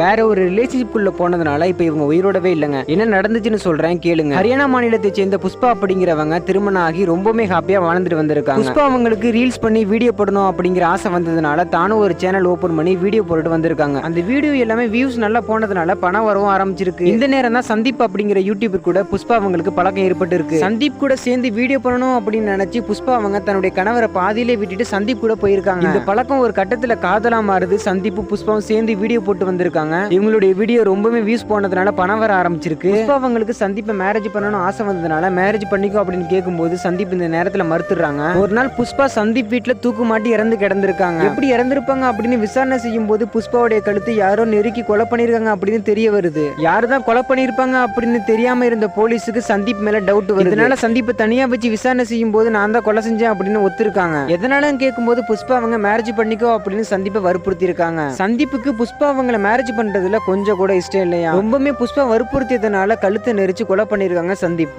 வேற ஒரு ரிலேஷன்ஷிப் போனதுனால இப்ப இவங்க உயிரோடவே இல்லைங்க. என்ன நடந்துச்சுன்னு சொல்றேன் கேளுங்க. ஹரியானா மாநிலத்தை சேர்ந்த புஷ்பா அப்படிங்கிறவங்க திருமணம் ஆகி ரொம்பவே ஹாப்பியா வாழ்ந்துட்டு வந்திருக்காங்க. புஷ்பா அவங்களுக்கு ரீல்ஸ் பண்ணி வீடியோ போடணும் அப்படிங்கிற ஆசை வந்ததுனால தானும் ஒரு சேனல் ஓபன் பண்ணி வீடியோ போட்டுட்டு வந்திருக்காங்க. அந்த வீடியோ எல்லாமே வியூஸ் நல்லா போனதுனால பணம் வரவும் ஆரம்பிச்சிருக்கு. இந்த நேரம் தான் சந்தீப் அப்படிங்கிற யூடியூபர் கூட புஷ்பா அவங்களுக்கு பழக்கம் ஏற்பட்டு இருக்கு சந்தீப் கூட சேர்ந்து வீடியோ பண்ணணும் அப்படின்னு நினைச்சு புஷ்பா அவங்க தன்னுடைய கணவரை பாதியிலே விட்டுட்டு சந்தீப் கூட போயிருக்காங்க. இந்த பழக்கம் ஒரு கட்டத்துல காதலா மாறுது. சந்தீப் புஷ்பாவும் சேர்ந்து வீடியோ போட்டு வந்திருக்காங்க. இவங்களுடைய வீடியோ ரொம்பவே வியூஸ் போனதுனால பணம் வர ஆரம்பிச்சிருக்கு. அவங்களுக்கு சந்தீப்பை மேரேஜ் பண்ணணும் ஆசை வந்ததுனால மேரேஜ் பண்ணிக்கோ அப்படின்னு கேட்கும்போது சந்தீப் இந்த நேரத்துல மறுத்துறாங்க ஒரு நாள் புஷ்பா சந்தீப் வீட்டுல தூக்கு மாட்டி இறந்து கிடந்திருக்காங்க. எப்படி இறந்திருப்பாங்க அப்படின்னு விசாரணை செய்யும் போது புஷ்பாவுடைய கழுத்து யாரோ நெருக்கி கொலை பண்ணிருக்காங்க அப்படின்னு தெரிய வருது. யாரு தான் கொலை பண்ணிருப்பாங்க அப்படின்னு தெரியாம இருந்த போலீஸுக்கு சந்தீப் மேல டவுட் வருது. இதனால சந்தீப்பை தனியா வச்சு விசாரணை செய்யும் போது நான் தான் கொலை செஞ்சேன் அப்படின்னு ஒத்துருக்காங்க. எதனால கேட்கும்போது புஷ்பா அவங்க மேரேஜ் பண்ணிக்கோ அப்படின்னு சந்தீப்பை வற்புறுத்தி இருக்காங்க சந்தீப்புக்கு புஷ்பா அவங்கள மேரேஜ் பண்றதுல கொஞ்சம் கூட இஷ்டம் இல்லையா? ரொம்பவுமே புஷ்பா வற்புறுத்தியதுனால கழுத்தை நெரிச்சு கொலை பண்ணிருக்காங்க சந்தீப்.